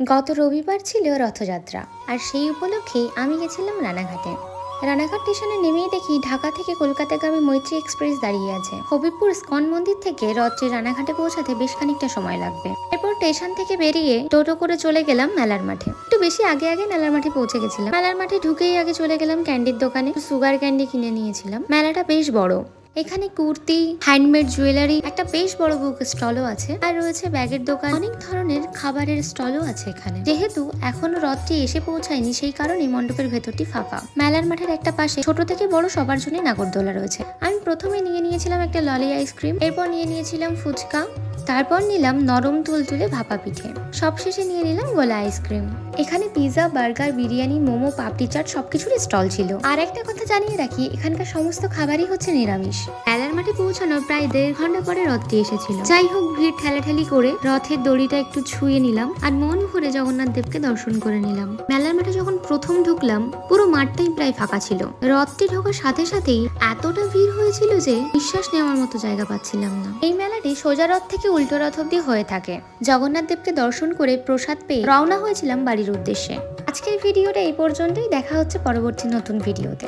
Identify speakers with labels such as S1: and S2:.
S1: গত রবিবার ছিল রথযাত্রা, আর সেই উপলক্ষেই আমি গেছিলাম রানাঘাটে। রানাঘাট স্টেশনে নেমেই দেখি ঢাকা থেকে কলকাতাগামী মৈত্রী এক্সপ্রেস দাঁড়িয়ে আছে। হবিবপুর স্কন মন্দির থেকে রথটি রানাঘাটে পৌঁছাতে বেশ খানিকটা সময় লাগবে। এরপর স্টেশন থেকে বেরিয়ে টোটো করে চলে গেলাম মেলার মাঠে। একটু বেশি আগে আগে মেলার মাঠে পৌঁছে গেছিলাম। মেলার মাঠে ঢুকেই আগে চলে গেলাম ক্যান্ডির দোকানে। সুগার ক্যান্ডি কিনে নিয়েছিলাম। মেলাটা বেশ বড়। এখানে কুর্তি হ্যান্ডমেড জুয়েলারি একটা বেশ বড় বুক স্টলও আছে। আর রয়েছে ব্যাগের দোকান। অনেক ধরনের খাবারের স্টলও আছে এখানে। যেহেতু এখনও রথটি এসে পৌঁছায়নি, সেই কারণে মণ্ডপের ভেতরটি ফাঁকা। মেলার মাঠের একটা পাশে ছোট থেকে বড় সবার জন্য নাগরদোলা রয়েছে। আমি প্রথমে নিয়ে নিয়েছিলাম একটা ললি আইসক্রিম এরপর নিয়ে নিয়েছিলাম ফুচকা, তারপর নিলাম নরম তুলতুলে ভাপা পিঠে। সবশেষে নিয়ে নিলাম গোলা আইসক্রিম এখানে পিৎজা বার্গার বিরিয়ানি, মোমো, পাপড়ি চাট সবকিছুরই স্টল ছিল। আর একটা কথা জানিয়ে রাখি, এখানকার সমস্ত খাবারই হচ্ছে নিরামিষ। মেলার মাঠে পৌঁছানোর প্রায় দেড় ঘণ্টা পরে রথটি এসেছিল। যাই হোক, ভিড় ঠেলাঠেলি করে রথের দড়িটা একটু ছুঁয়ে নিলাম আর মন ভরে জগন্নাথ দেবকে দর্শন করে নিলাম। মেলার মাঠে যখন প্রথম ঢুকলাম, পুরো মাঠটাই প্রায় ফাঁকা ছিল। রথটি ঢোকার সাথে সাথেই এতটা ভিড় হয়েছিল যে নিঃশ্বাস নেওয়ার মতো জায়গা পাচ্ছিলাম না। এই মেলাটি সোজা রথ থেকে উল্টো রথ অব্দি হয়ে থাকে। জগন্নাথ দেবকে দর্শন করে প্রসাদ পেয়ে রওনা হয়েছিলাম বাড়ির উদ্দেশ্যে। আজকের ভিডিওটা এই পর্যন্তই। দেখা হচ্ছে পরবর্তী নতুন ভিডিওতে।